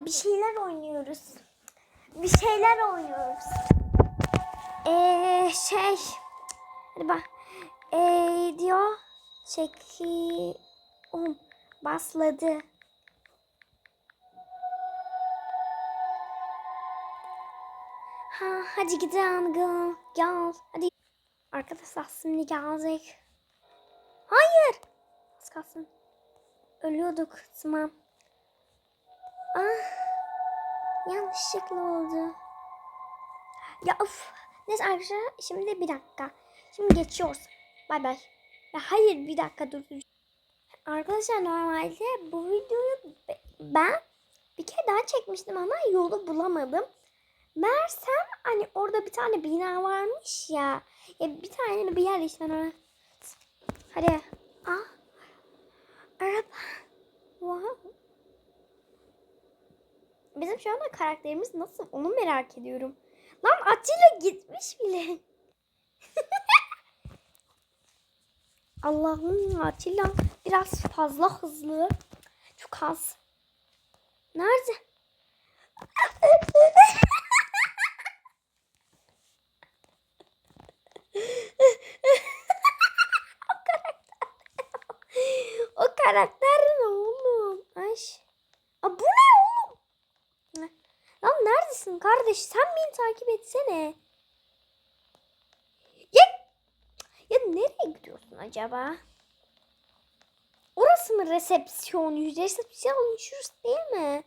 Bir şeyler oynuyoruz. Bir şeyler oynuyoruz. Eee şey. Hadi bak. Eee diyor. Çeki. Um, basladı. Ha, hadi gidelim gel. Gel. Hadi. Arkadaşlar şimdi gelecek. Hayır. Az kalsın. Ölüyorduk. Tamam. Ah. Yanlışlıkla oldu. Ya of. Neyse arkadaşlar şimdi bir dakika. Şimdi geçiyoruz. Bay bay. Ya hayır bir dakika dur. Arkadaşlar normalde bu videoyu be- ben bir kere daha çekmiştim ama yolu bulamadım. Meğersem hani orada bir tane bina varmış ya. Ya bir tane bir yer işte. Hadi. Ah. Araba. Wow. Bizim şu anda karakterimiz nasıl onu merak ediyorum. Lan Atilla gitmiş bile. Allah'ım Atilla biraz fazla hızlı. Çok az. Nerede? o karakter. o karakter ne oğlum? Ay. Aa, bu ne oğlum? Ne? Lan neredesin kardeş? Sen beni takip etsene. Ya, ya nereye gidiyorsun acaba? Orası mı resepsiyon? Resepsiyon şurası değil mi?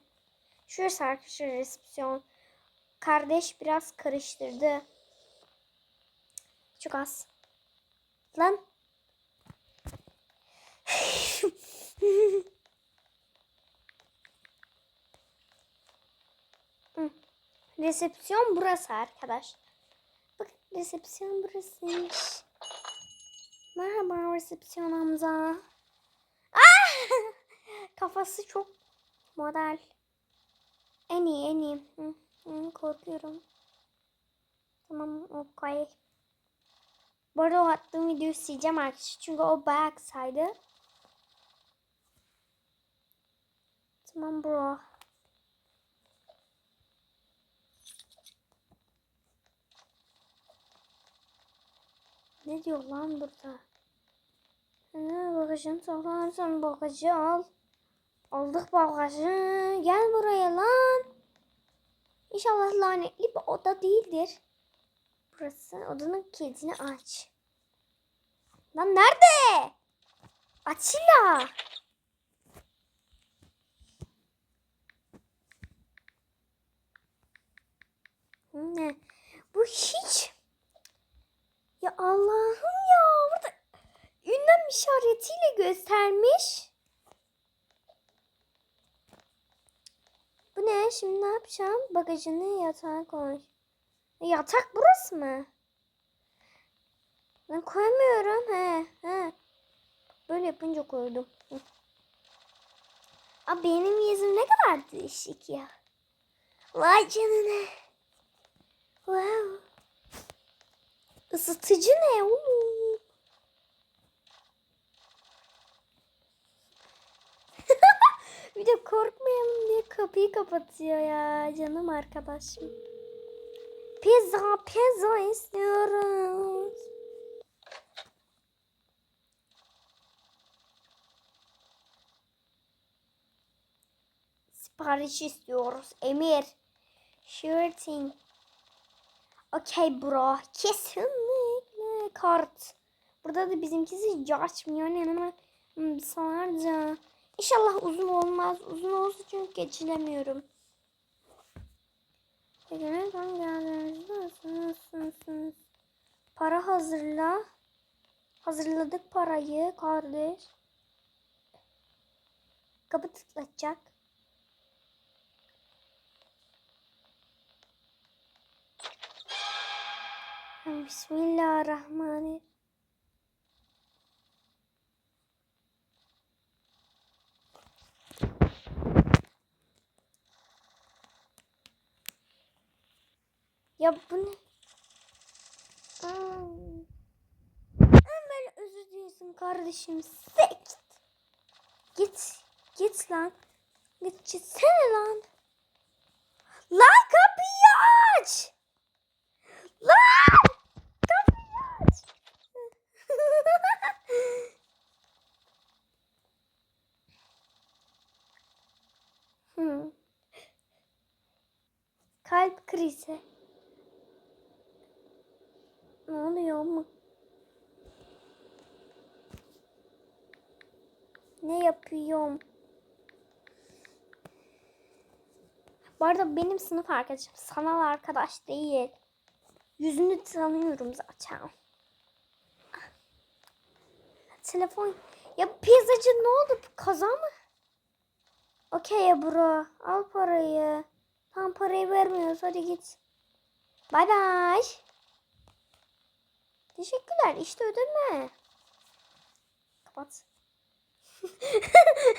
Şurası arkadaşlar resepsiyon. Kardeş biraz karıştırdı. Çok az. Lan. Hı. Resepsiyon burası arkadaş. Bak resepsiyon burasıymış. Merhaba resepsiyon Hamza. Ah! Kafası çok model. En iyi en iyi. Hı, hı, korkuyorum. Tamam okay. Bu arada o attığım videoyu sileceğim arkadaşlar. Çünkü o bayağı kısaydı. Tamam bro. Ne diyor lan burada? Ha, bagajını saklarsan bagajı al. Aldık bagajı. Gel buraya lan. İnşallah lanetli bir oda değildir. Burası odanın kilidini aç. Lan nerede? Açila. Ne? Bu hiç ya Allah'ım ya burada ünlem işaretiyle göstermiş. Bu ne? Şimdi ne yapacağım? Bagajını yatağa koy. E, yatak burası mı? Ben koymuyorum. He, he. Böyle yapınca koydum. Aa, benim yüzüm ne kadar değişik ya. Vay canına. Wow. Isıtıcı ne oğlum? bir de korkmayalım diye kapıyı kapatıyor ya canım arkadaşım. Pizza, pizza istiyoruz. Sipariş istiyoruz. Emir. Sure thing. Okey bro. Kesinlikle kart. Burada da bizimkisi. Yani bir sarca. İnşallah uzun olmaz. Uzun olsa çünkü geçilemiyorum. Para hazırla. Hazırladık parayı kardeş. Kapı tıklatacak. Bismillahirrahmanirrahim. Ya bu ne? Aa. Özür dilesin kardeşim. Sekt. Git. Git lan. Git gitsene lan. Lan kapıyı aç. Lan! Kalp krizi. Ne oluyor mu? Ne yapıyorum? Bu arada benim sınıf arkadaşım sanal arkadaş değil. Yüzünü tanıyorum zaten. Telefon. Ya pizzacı ne oldu? Kaza mı? Okey bro. Al parayı. Tam parayı vermiyoruz. Hadi git. Bay bay. Teşekkürler. İşte ödeme. Kapat.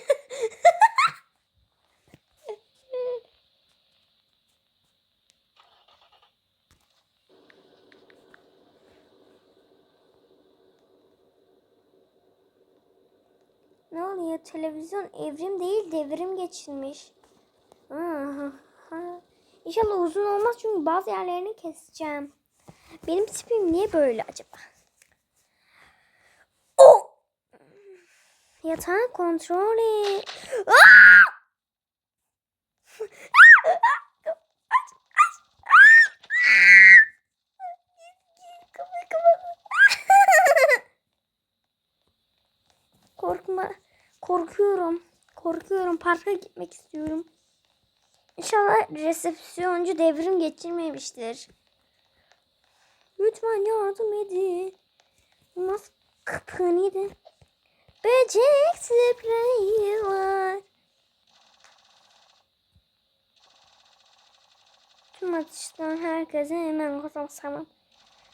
Oluyor? Televizyon evrim değil devrim geçirmiş. İnşallah uzun olmaz çünkü bazı yerlerini keseceğim. Benim tipim niye böyle acaba? Oh! Yatağı kontrol et. Aa! Kapıyı kapat. Korkma. Korkuyorum. Korkuyorum. Parka gitmek istiyorum. İnşallah resepsiyoncu devrim geçirmemiştir. Lütfen yardım edin. Olmaz kapınıydı. Böcek spreyi var. Tüm atıştan herkese hemen kazansamam.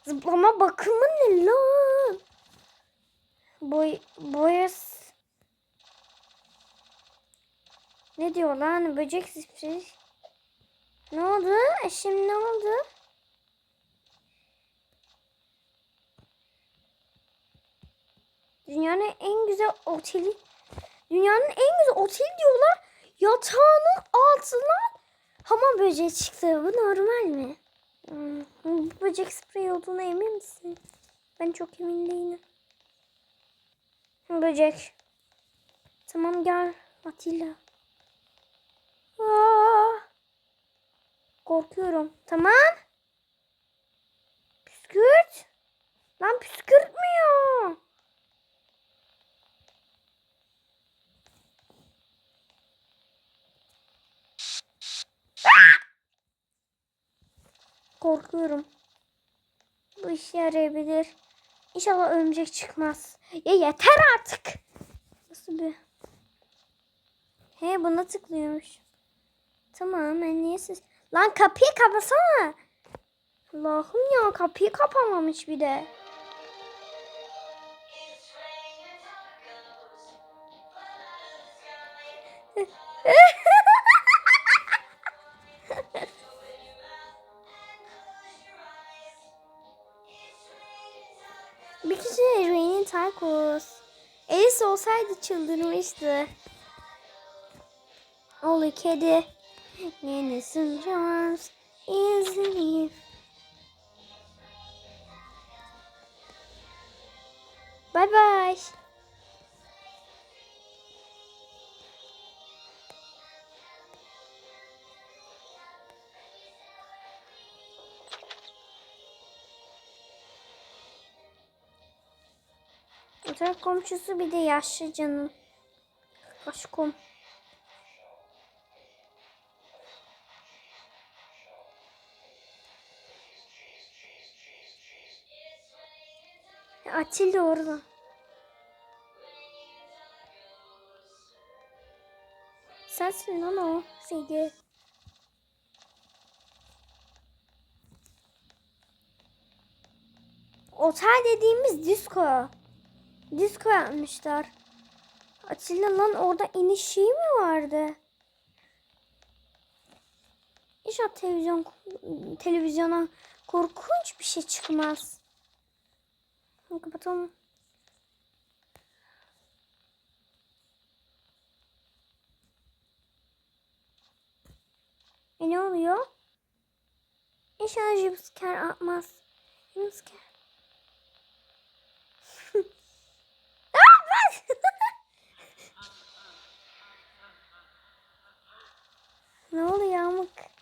Zıplama bakımı ne lan? Boy, boyas. Ne diyor lan? Böcek spreyi. Ne oldu? E şimdi ne oldu? Dünyanın en güzel oteli. Dünyanın en güzel oteli diyorlar. Yatağının altına hamam böceği çıktı. Bu normal mi? Hmm, böcek spreyi olduğuna emin misin? Ben çok emin değilim. Böcek. Tamam gel Atilla. Aa, korkuyorum. Tamam. Püskürt. Lan püskürtmüyor. Korkuyorum. Bu işe yarayabilir. İnşallah örümcek çıkmaz. Ya yeter artık. Nasıl bir... He buna tıklıyormuş. Tamam ben niye siz... Lan kapıyı kapasana. Allah'ım ya kapıyı kapamamış bir de. Bir kişi Rain'in Tarkos. Alice olsaydı çıldırmıştı. Olu kedi. Yenisi Jones izleyip. Bye bye. Otel komşusu bir de yaşlı canım. Aşkım. Atilla orada. Sensin lan o. Sege. Otel dediğimiz disco. Disco yapmışlar. Atilla lan orada iniş şeyi mi vardı? İnşallah televizyon televizyona korkunç bir şey çıkmaz. Kapatalım. E ne oluyor? İnşallah jumpscare atmaz. Jumpscare. Ne oluyor amık?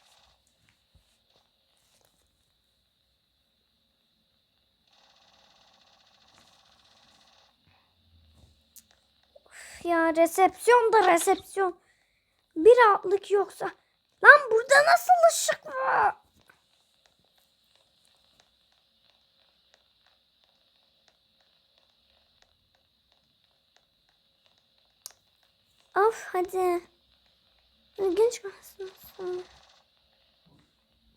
Ya resepsiyon da resepsiyon. Bir rahatlık yoksa. Lan burada nasıl ışık var? Of hadi. İlginç kalsın.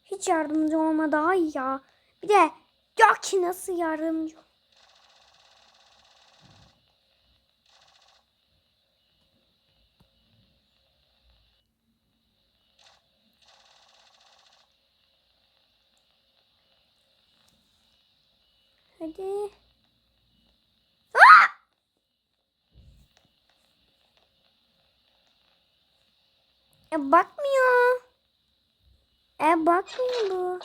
Hiç yardımcı olma daha iyi ya. Bir de yok ki nasıl yardımcı Hadi. E bakmıyor. E bakmıyor bu.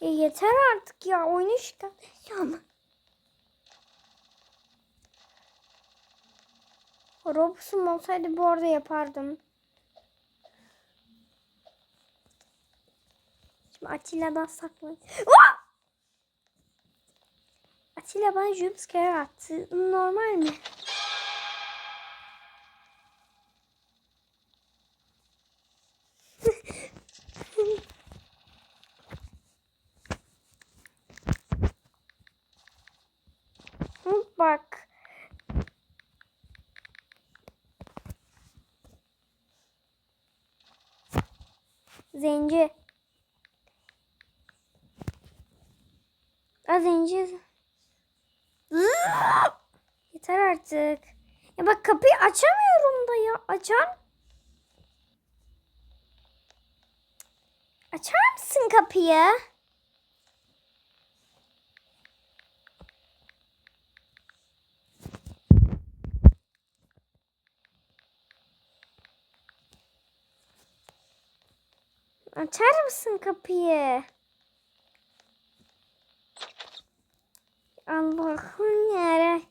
E yeter artık ya. Oyunu şikayet ama. Robus'um olsaydı bu arada yapardım. Şimdi Atilla'dan saklan. Atilla bana jumpscare attı. Normal mi? Hı, Bak. Zenci. A zenci. Yeter artık. Ya bak kapıyı açamıyorum da ya. Açar. Açar mısın kapıyı? Açar mısın kapıyı? Allah'ım yere.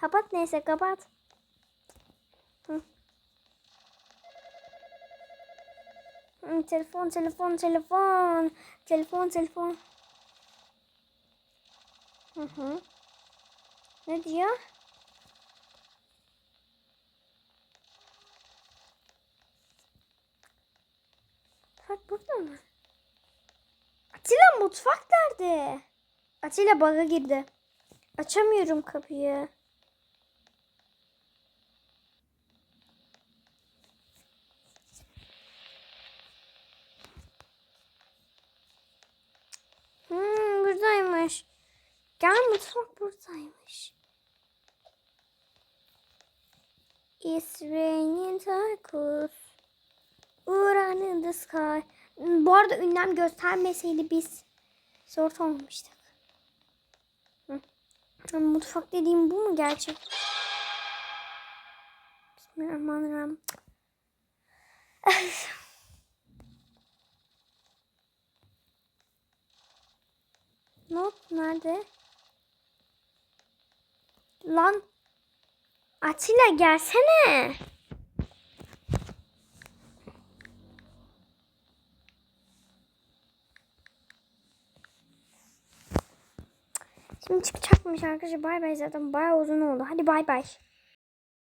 Kapat neyse kapat. Telefon telefon telefon. Telefon telefon. Hı hı. Ne diyor? Burada mı? Atilla mutfak nerede? Atilla baga girdi. Açamıyorum kapıyı. Hmm, buradaymış. Gel mutfak buradaymış. It's raining Uran in the sky. Bu arada ünlem göstermeseydi biz zor olmuştuk. Hı. Mutfak dediğim bu mu gerçek? Bismillahirrahmanirrahim. Not nerede? Lan Atilla gelsene. Şimdi çıkacakmış arkadaşlar. Bay bay zaten bayağı uzun oldu. Hadi bay bay.